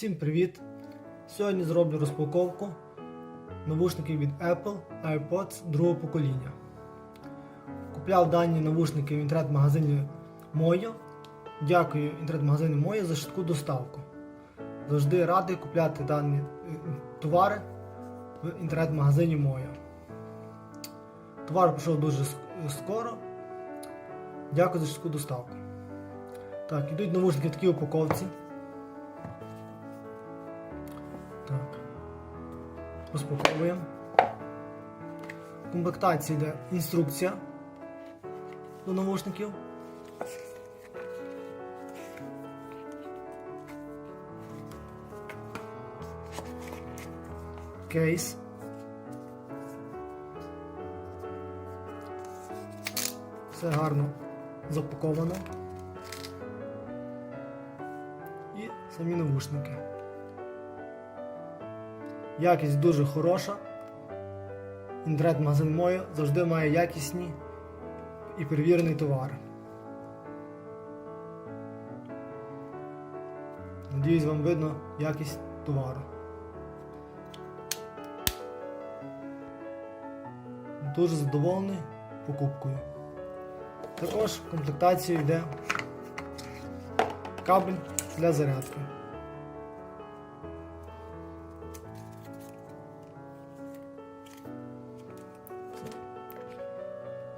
Всім привіт! Сьогодні зроблю розпаковку навушників від Apple AirPods другого покоління. Купляв дані навушники в інтернет-магазині Moyo. Дякую інтернет-магазину Moyo за швидку доставку. Завжди радий купляти дані е, товари в інтернет-магазині Moyo. Товар прийшов дуже скоро. Дякую за швидку доставку. Так, ідуть навушники в такій упаковці. Розпаковуємо. В комплектації йде інструкція до навушників. Кейс. Все гарно запаковано. І самі навушники. Якість дуже хороша. Інтернет-магазин Моyo завжди має якісні і перевірений товар. Надіюсь, вам видно якість товару. Дуже задоволений покупкою. Також в комплектацію йде кабель для зарядки.